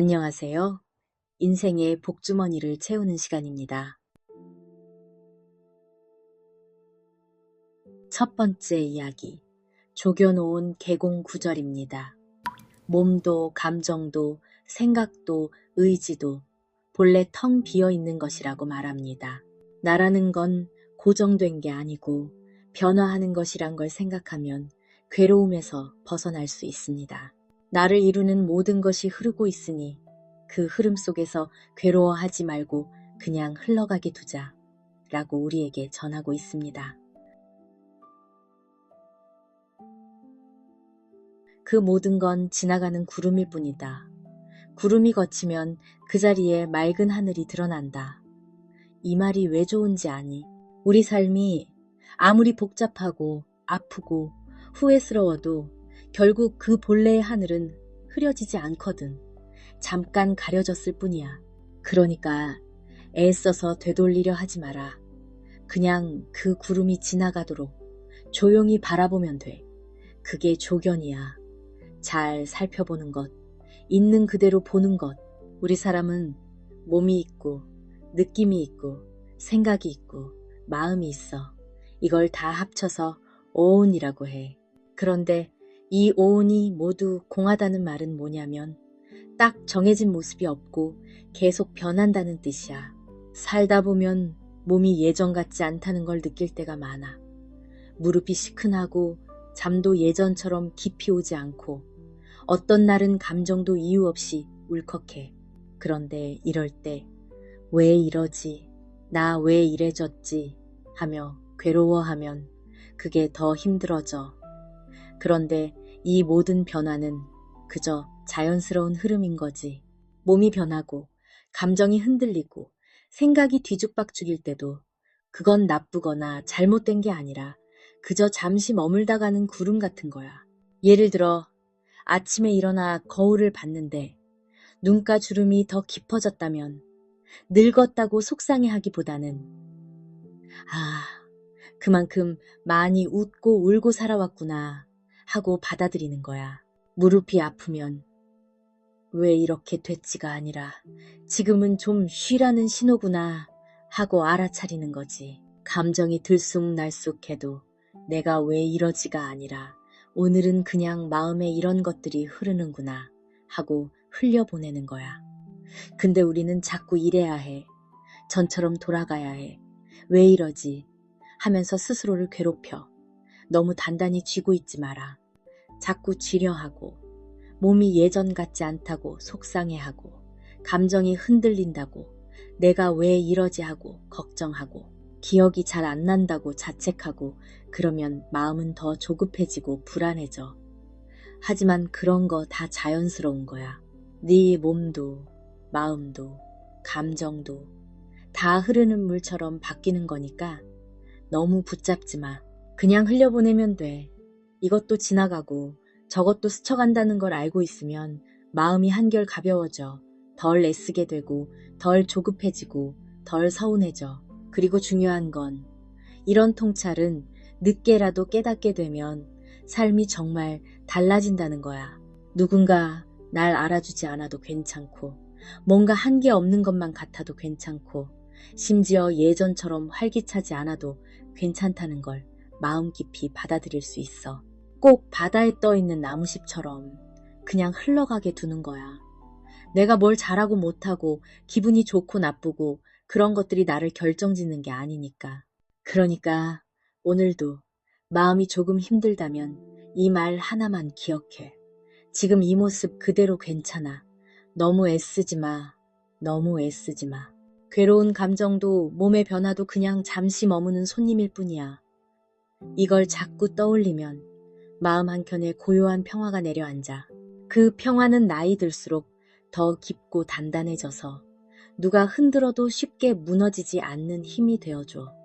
안녕하세요. 인생의 복주머니를 채우는 시간입니다. 첫 번째 이야기. 조겨놓은 개공 구절입니다. 몸도 감정도 생각도 의지도 본래 텅 비어 있는 것이라고 말합니다. 나라는 건 고정된 게 아니고 변화하는 것이란 걸 생각하면 괴로움에서 벗어날 수 있습니다. 나를 이루는 모든 것이 흐르고 있으니 그 흐름 속에서 괴로워하지 말고 그냥 흘러가게 두자 라고 우리에게 전하고 있습니다. 그 모든 건 지나가는 구름일 뿐이다. 구름이 거치면 그 자리에 맑은 하늘이 드러난다. 이 말이 왜 좋은지 아니? 우리 삶이 아무리 복잡하고 아프고 후회스러워도 결국 그 본래의 하늘은 흐려지지 않거든. 잠깐 가려졌을 뿐이야. 그러니까 애써서 되돌리려 하지 마라. 그냥 그 구름이 지나가도록 조용히 바라보면 돼. 그게 조견이야. 잘 살펴보는 것, 있는 그대로 보는 것. 우리 사람은 몸이 있고, 느낌이 있고, 생각이 있고, 마음이 있어. 이걸 다 합쳐서 오온이라고 해. 그런데 이 오온이 모두 공하다는 말은 뭐냐면 딱 정해진 모습이 없고 계속 변한다는 뜻이야. 살다 보면 몸이 예전 같지 않다는 걸 느낄 때가 많아. 무릎이 시큰하고 잠도 예전처럼 깊이 오지 않고 어떤 날은 감정도 이유 없이 울컥해. 그런데 이럴 때 왜 이러지? 나 왜 이래졌지? 하며 괴로워하면 그게 더 힘들어져. 그런데 이 모든 변화는 그저 자연스러운 흐름인 거지. 몸이 변하고, 감정이 흔들리고, 생각이 뒤죽박죽일 때도 그건 나쁘거나 잘못된 게 아니라 그저 잠시 머물다 가는 구름 같은 거야. 예를 들어, 아침에 일어나 거울을 봤는데 눈가 주름이 더 깊어졌다면 늙었다고 속상해 하기보다는 아, 그만큼 많이 웃고 울고 살아왔구나 하고 받아들이는 거야. 무릎이 아프면 왜 이렇게 됐지가 아니라 지금은 좀 쉬라는 신호구나 하고 알아차리는 거지. 감정이 들쑥날쑥해도 내가 왜 이러지가 아니라 오늘은 그냥 마음에 이런 것들이 흐르는구나 하고 흘려보내는 거야. 근데 우리는 자꾸 이래야 해. 전처럼 돌아가야 해. 왜 이러지? 하면서 스스로를 괴롭혀. 너무 단단히 쥐고 있지 마라. 자꾸 지려하고, 몸이 예전 같지 않다고 속상해하고, 감정이 흔들린다고, 내가 왜 이러지 하고 걱정하고, 기억이 잘 안 난다고 자책하고, 그러면 마음은 더 조급해지고 불안해져. 하지만 그런 거 다 자연스러운 거야. 네 몸도, 마음도, 감정도 다 흐르는 물처럼 바뀌는 거니까 너무 붙잡지 마. 그냥 흘려보내면 돼. 이것도 지나가고 저것도 스쳐간다는 걸 알고 있으면 마음이 한결 가벼워져. 덜 애쓰게 되고 덜 조급해지고 덜 서운해져. 그리고 중요한 건 이런 통찰은 늦게라도 깨닫게 되면 삶이 정말 달라진다는 거야. 누군가 날 알아주지 않아도 괜찮고 뭔가 한계 없는 것만 같아도 괜찮고 심지어 예전처럼 활기차지 않아도 괜찮다는 걸 마음 깊이 받아들일 수 있어. 꼭 바다에 떠 있는 나무잎처럼 그냥 흘러가게 두는 거야. 내가 뭘 잘하고 못하고 기분이 좋고 나쁘고 그런 것들이 나를 결정짓는 게 아니니까. 그러니까 오늘도 마음이 조금 힘들다면 이 말 하나만 기억해. 지금 이 모습 그대로 괜찮아. 너무 애쓰지 마. 너무 애쓰지 마. 괴로운 감정도 몸의 변화도 그냥 잠시 머무는 손님일 뿐이야. 이걸 자꾸 떠올리면 마음 한켠에 고요한 평화가 내려앉아. 그 평화는 나이 들수록 더 깊고 단단해져서 누가 흔들어도 쉽게 무너지지 않는 힘이 되어줘.